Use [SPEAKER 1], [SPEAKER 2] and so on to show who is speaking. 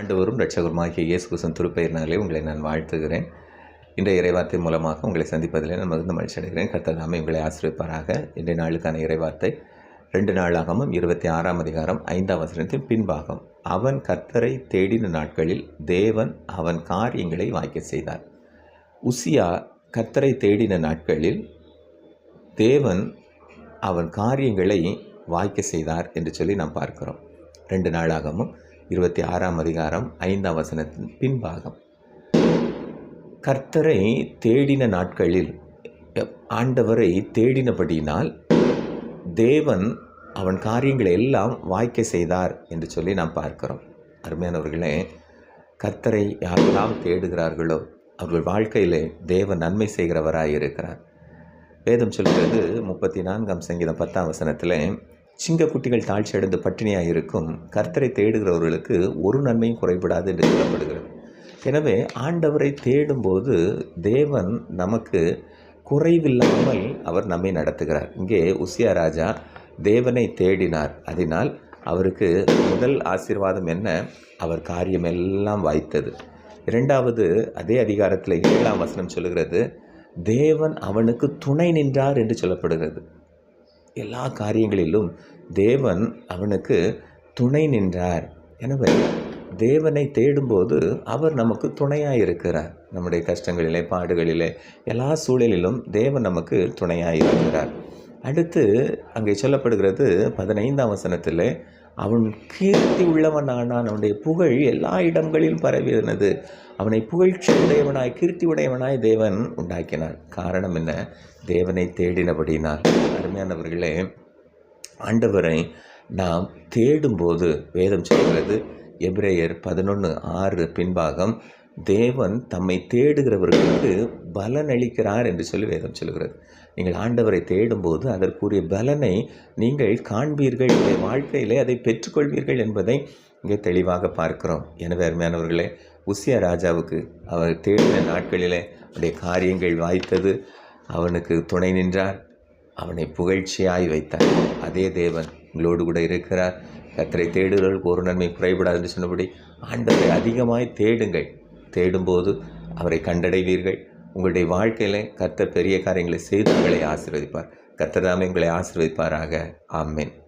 [SPEAKER 1] ஆண்டவரும் ரட்சகருமாகிய இயேசு கிருஷ்ணன் திருப்பெயர்னாலே உங்களை நான் வாழ்த்துகிறேன். இன்றைய இறைவார்த்தை மூலமாக உங்களை சந்திப்பதிலே நான் மிகுந்த மகிழ்ச்சி அடைகிறேன் கர்த்தர் நாமே உங்களை ஆசிரியப்பாராக இன்றைய நாளுக்கான இறைவார்த்தை ரெண்டு நாளாகவும் இருபத்தி ஆறாம் அதிகாரம் ஐந்தாம் வசனத்தின் பின்பாகம். அவன் கர்த்தரை தேடின நாட்களில் தேவன் அவன் காரியங்களை வாய்க்க செய்தார். உசியா கர்த்தரை தேடின நாட்களில் தேவன் அவன் காரியங்களை வாய்க்க செய்தார் என்று சொல்லி நாம் பார்க்கிறோம். ரெண்டு நாளாகவும் இருபத்தி ஆறாம் அதிகாரம் ஐந்தாம் வசனத்தின் பின்பாகம். கர்த்தரை தேடின நாட்களில் ஆண்டவரை தேடினபடியினால் தேவன் அவன் காரியங்களை எல்லாம் வாய்க்க செய்தார் என்று சொல்லி நாம் பார்க்கிறோம். அருமையானவர்களே கர்த்தரை யாரெல்லாம் தேடுகிறார்களோ அவர்கள் வாழ்க்கையிலே தேவன் நன்மை செய்கிறவராக இருக்கிறார் வேதம் சொல்கிறது முப்பத்தி நான்காம் சங்கீதம் பத்தாம் வசனத்தில் சிங்கக்குட்டிகள் தாழ்ச்சி அடைந்து பட்டினியாக இருக்கும் கர்த்தரை தேடுகிறவர்களுக்கு ஒரு நன்மையும் குறைபடாது என்று சொல்லப்படுகிறது. எனவே ஆண்டவரை தேடும்போது தேவன் நமக்கு குறைவில்லாமல் அவர் நம்மை நடத்துகிறார். இங்கே உசியா ராஜா தேவனை தேடினார். அதனால் அவருக்கு முதல் ஆசீர்வாதம் என்ன? அவர் காரியம் எல்லாம் வாய்த்தது. இரண்டாவது அதே அதிகாரத்தில் ஏழாம் வசனம் சொல்லுகிறது தேவன் அவனுக்கு துணை நின்றார் என்று சொல்லப்படுகிறது. எல்லா காரியங்களிலும் தேவன் அவனுக்கு துணை நின்றார். எனவே தேவனை தேடும்போது அவர் நமக்கு துணையாக இருக்கிறார் நம்முடைய கஷ்டங்களிலே பாடுகளிலே எல்லா சூழலிலும் தேவன் நமக்கு துணையாக இருக்கிறார் அடுத்து அங்கே சொல்லப்படுகிறது பதினைந்தாம் வசனத்தில் அவன் கீர்த்தி உள்ளவனானான் அவனுடைய புகழ் எல்லா இடங்களிலும் பரவியிருந்தது. அவனை புகழ்ச்சி உடையவனாய் கீர்த்தி உடையவனாய் தேவன் உண்டாக்கினார். காரணம் என்ன? தேவனை தேடினபடினால் அருமையானவர்களே ஆண்டவரை நாம் தேடும்போது வேதம் சொல்கிறது எப்ரேயர் பதினொன்று ஆறு பின்பாகம் தேவன் தம்மை தேடுகிறவர்களுக்கு பலன் அளிக்கிறார் என்று சொல்லி வேதம் சொல்கிறது நீங்கள் ஆண்டவரை தேடும்போது அதற்குரிய பலனை நீங்கள் காண்பீர்கள். உங்களுடைய வாழ்க்கையிலே அதை பெற்றுக்கொள்வீர்கள் என்பதை இங்கே தெளிவாக பார்க்கிறோம். எனவே அருமையானவர்களே உசியா ராஜாவுக்கு அவர் தேடின நாட்களிலே அவருடைய காரியங்கள் வாய்த்தது. அவனுக்கு துணை நின்றார். அவனை புகழ்ச்சியாய் வைத்தார். அதே தேவன் உங்களோடு கூட இருக்கிறார். கத்தரை தேடுகிறவர்களுக்கு ஒரு நன்மை குறைபடாது என்று சொன்னபடி ஆண்டவரை அதிகமாய் தேடுங்கள். தேடும்போது அவரை கண்டடைவீர்கள். உங்களுடைய வாழ்க்கையில் கர்த்தர் பெரிய காரியங்களை செய்து உங்களை ஆசீர்வதிப்பார். கர்த்தர் தாமே உங்களை ஆசீர்வதிப்பாராக. ஆமேன்.